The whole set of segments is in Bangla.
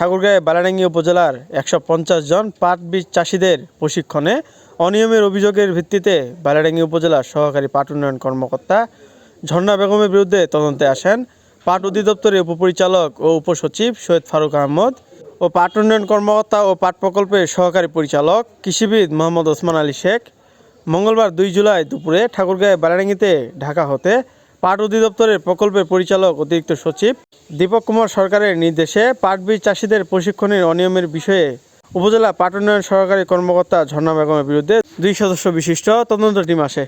ঠাকুরগাঁয়ে বালাডাঙ্গি উপজেলার একশো পঞ্চাশ জন পাট বীজ চাষিদের প্রশিক্ষণে অনিয়মের অভিযোগের ভিত্তিতে বালাডাঙ্গি উপজেলার সহকারী পাট উন্নয়ন কর্মকর্তা ঝর্ণা বেগমের বিরুদ্ধে তদন্তে আসেন। পাট অধিদপ্তরের উপপরিচালক ও উপসচিব সৈয়দ ফারুক আহমদ ও পাট উন্নয়ন কর্মকর্তা ও পাট প্রকল্পের সহকারী পরিচালক কৃষিবিদ মোহাম্মদ ওসমান আলী শেখ মঙ্গলবার দুই জুলাই দুপুরে ঠাকুরগাঁয়ে বারাডাঙ্গিতে ঢাকা হতে পাট অধিদপ্তরের প্রকল্পের পরিচালক অতিরিক্ত সচিব দীপক কুমার সরকারের নির্দেশে পাট বীজ চাষিদের প্রশিক্ষণের অনিয়মের বিষয়ে উপজেলা পাট উন্নয়ন সহকারী কর্মকর্তা ঝর্ণা বেগমের বিরুদ্ধে দুই সদস্য বিশিষ্ট তদন্ত টিম আসে।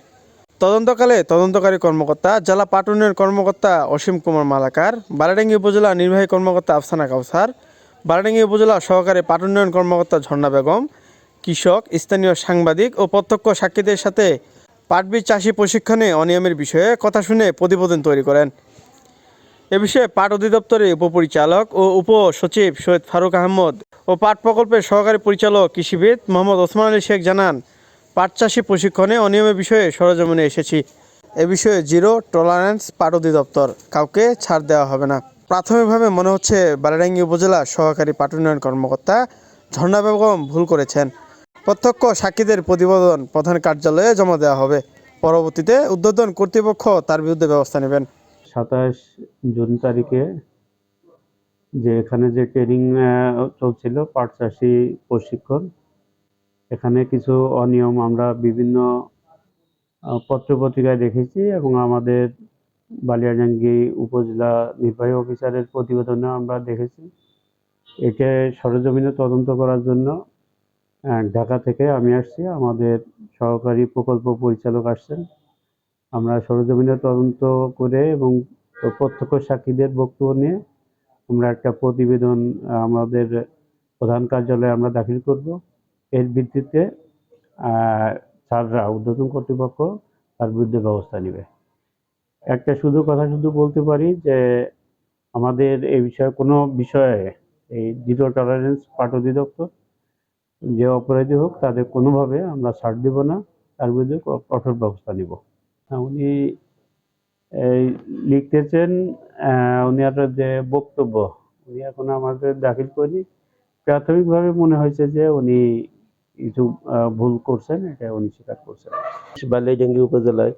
তদন্তকালে তদন্তকারী কর্মকর্তা জেলা পাট উন্নয়ন কর্মকর্তা অসীম কুমার মালাকার বারাডাঙ্গি উপজেলা নির্বাহী কর্মকর্তা আফসানা কাউসার বারাডাঙ্গি উপজেলা সহকারী পাট উন্নয়ন কর্মকর্তা ঝর্ণা বেগম, কৃষক, স্থানীয় সাংবাদিক ও প্রত্যক্ষ সাক্ষীদের সাথে পাট বীজ চাষি প্রশিক্ষণে অনিয়মের বিষয়ে কথা শুনে প্রতিবেদন তৈরি করেন। এ বিষয়ে পাট অধিদপ্তরের উপপরিচালক ও উপ সচিব সৈয়দ ফারুক আহমদ ও পাট প্রকল্পের সহকারী পরিচালক কৃষিবিদ মোহাম্মদ ওসমান আলী শেখ জানান, পাট চাষি প্রশিক্ষণে অনিয়মের বিষয়ে সরজমিনে এসেছি। এ বিষয়ে জিরো টলারেন্স পাট অধিদপ্তর কাউকে ছাড় দেওয়া হবে না। প্রাথমিকভাবে মনে হচ্ছে বারাডাঙ্গি উপজেলা সহকারী পাট উন্নয়ন কর্মকর্তা ঝর্ণা বেগম ভুল করেছেন। প্রত্যক্ষ সাক্ষীদের প্রতিবেদন প্রধান কার্যালয়ে জমা দেওয়া হবে। পরবর্তীতে উদ্বোধন কর্তৃপক্ষ তার বিরুদ্ধে ব্যবস্থা নেবেন। সাতাশ জুন তারিখে যে এখানে যে ট্রেনিং চলছিল পাট চাষি প্রশিক্ষণ, এখানে কিছু অনিয়ম আমরা বিভিন্ন পত্রপত্রিকায় দেখেছি এবং আমাদের বালিয়াডাঙ্গি উপজেলা নির্বাহী অফিসারের প্রতিবেদনে আমরা দেখেছি। একে সরজমিনে তদন্ত করার জন্য ঢাকা থেকে আমি আসছি। আমাদের সহকারী প্রকল্প পরিচালক আসছেন। আমরা সরজমিনে তদন্ত করে এবং প্রত্যক্ষ সাক্ষীদের বক্তব্য নিয়ে আমরা একটা প্রতিবেদন আমাদের প্রধান কার্যালয়ে আমরা দাখিল করব। এর ভিত্তিতে স্যাররা উদ্বোধন কর্তৃপক্ষ তার বিরুদ্ধে ব্যবস্থা নেবে। একটা শুধু কথা শুধু বলতে পারি যে আমাদের এই বিষয়ে কোনো বিষয়ে এই জিরো টলারেন্স পাঠ অধিদপ্তর যে অপরাধী হোক তাদের কোনোভাবে আমরা ছাড় দেব না। তার বিরুদ্ধে কঠোর ব্যবস্থা নিব। হ্যাঁ, উনি এই লিখতেছেন উনি একটা যে বক্তব্য উনি এখন আমাদের দাখিল করেনি। প্রাথমিকভাবে মনে হয়েছে যে উনি কিছু ভুল করছেন এটা উনি স্বীকার করছেন। বালিয়াডাঙ্গি উপজেলায়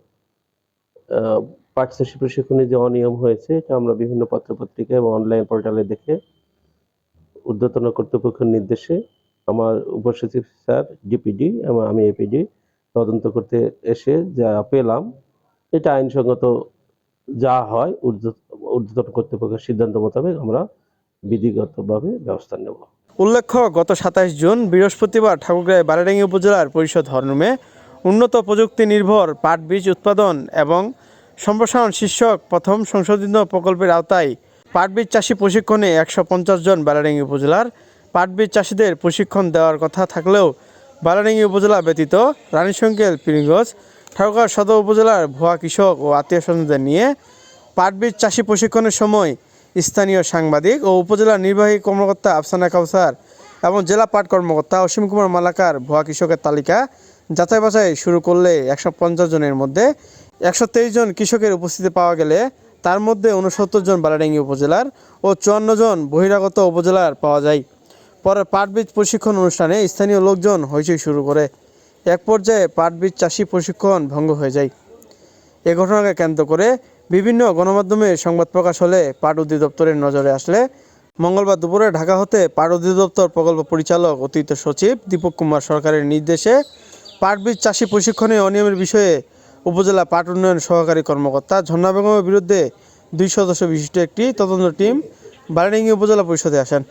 চাষী প্রশিক্ষণে যে অনিয়ম হয়েছে এটা আমরা বিভিন্ন পত্রপত্রিকা এবং অনলাইন পোর্টালে দেখে ঊর্ধ্বতন কর্তৃপক্ষের নির্দেশে আমার উপসচিব স্যার ডিপিডি এবং আমি এপিডি তদন্ত করতে এসে যা পেলাম, এটা আইনসঙ্গত যা হয় ঊর্ধ্ব- ঊর্ধ্বতন কর্তৃপক্ষের সিদ্ধান্ত মোতাবেক আমরা বিধিগতভাবে ব্যবস্থা নেব। উল্লেখ্য, গত সাতাশ জুন বৃহস্পতিবার ঠাকুরগাঁয় বারাডাঙ্গি উপজেলার পরিষদ হরনুমে উন্নত প্রযুক্তি নির্ভর পাট বীজ উৎপাদন এবং সম্প্রসারণ শীর্ষক প্রথম সংশোধিত প্রকল্পের আওতায় পাট বীজ চাষি প্রশিক্ষণে একশো পঞ্চাশ জন বারাডাঙ্গি উপজেলার পাট বীজ চাষিদের প্রশিক্ষণ দেওয়ার কথা থাকলেও বারাডাঙ্গি উপজেলা ব্যতীত রানীশঙ্কেল পিরিগঞ্জ ঠাকুরগাঁও সদর উপজেলার ভুয়া কৃষক ও আত্মীয় স্বজনদের নিয়ে পাট বীজ চাষি প্রশিক্ষণের সময় স্থানীয় সাংবাদিক ও উপজেলা নির্বাহী কর্মকর্তা আফসানা কাউসার এবং জেলা পাট কর্মকর্তা অসীম কুমার মালাকার ভুয়া কৃষকের তালিকা যাচাই বাছাই শুরু করলে একশো পঞ্চাশ জনের মধ্যে একশো তেইশ জন কৃষকের উপস্থিতি পাওয়া গেলে তার মধ্যে উনসত্তর জন বালাডাঙ্গি উপজেলার ও চুয়ান্ন জন বহিরাগত উপজেলার পাওয়া যায়। পরে পাট বীজ প্রশিক্ষণ অনুষ্ঠানে স্থানীয় লোকজন হইচই শুরু করে। এক পর্যায়ে পাট বীজ চাষি প্রশিক্ষণ ভঙ্গ হয়ে যায়। এ ঘটনাকে কেন্দ্র করে বিভিন্ন গণমাধ্যমে সংবাদ প্রকাশ হলে পাট অধিদপ্তরের নজরে আসলে মঙ্গলবার দুপুরে ঢাকা হতে পাট অধিদপ্তর প্রকল্প পরিচালক, অতিরিক্ত সচিব দীপক কুমার সরকারের নির্দেশে পাট বীজ চাষি প্রশিক্ষণে অনিয়মের বিষয়ে উপজেলা পাট উন্নয়ন সহকারী কর্মকর্তা ঝর্ণা বেগমের বিরুদ্ধে দুই সদস্য বিশিষ্ট একটি তদন্ত টিম বারাডিঙ্গি উপজেলা পরিষদে আসেন।